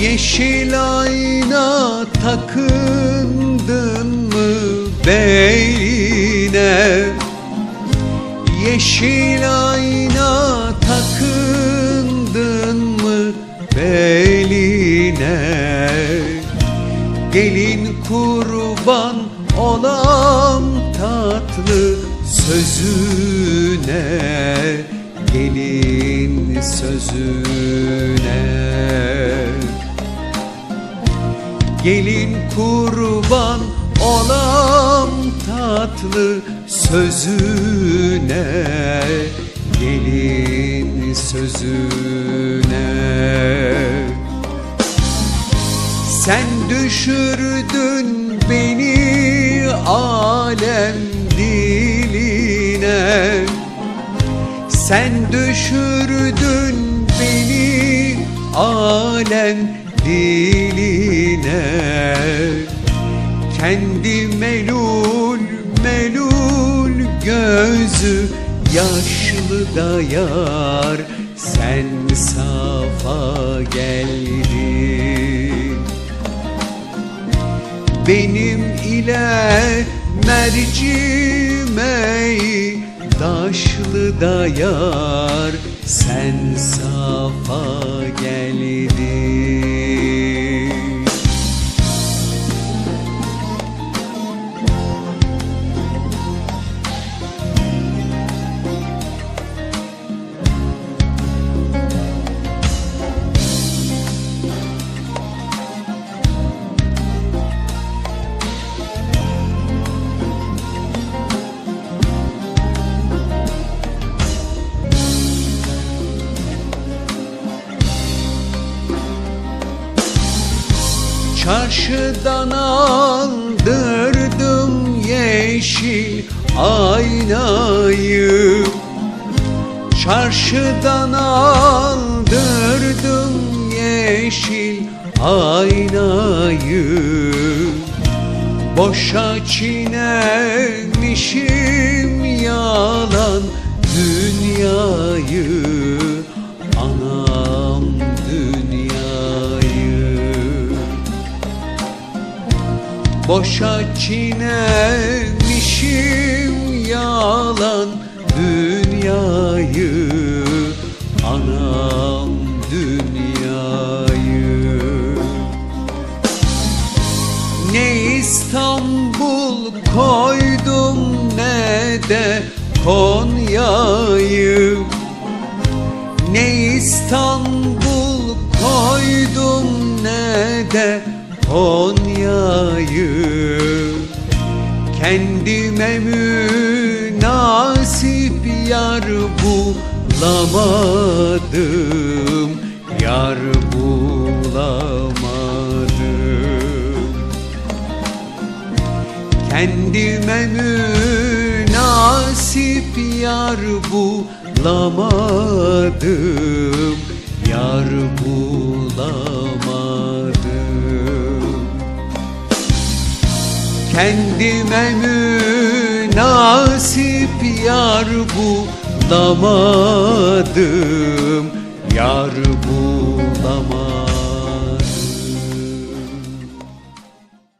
Yeşil ayna takındın mı beline Yeşil ayna takındın mı beline Gelin kurban olam tatlı sözüne Gelin sözüne Gelin kurban olam tatlı sözüne Gelin sözüne. Sen düşürdün beni alem diline. Sen düşürdün beni alem diline Kendi melul melul gözü yaşlı da yar. Sen safa geldin. Benim ile mercimeği Daşlı da yar. Sen safa geldin Çarşıdan aldırdım yeşil aynayı. Çarşıdan aldırdım yeşil aynayı. Boşa çiğnemişim yalan dünyayı Boşa çiğnemişim yalan dünyayı Anam dünyayı. Ne İstanbul koydum ne de Konya'yı. Ne İstanbul koydum ne de Konya'yı Kendime münasip yar bulamadım Yar bulamadım. Kendime münasip yar bulamadım Yar bulamadım Kendime münasip yar bulamadım. Yar bulamadım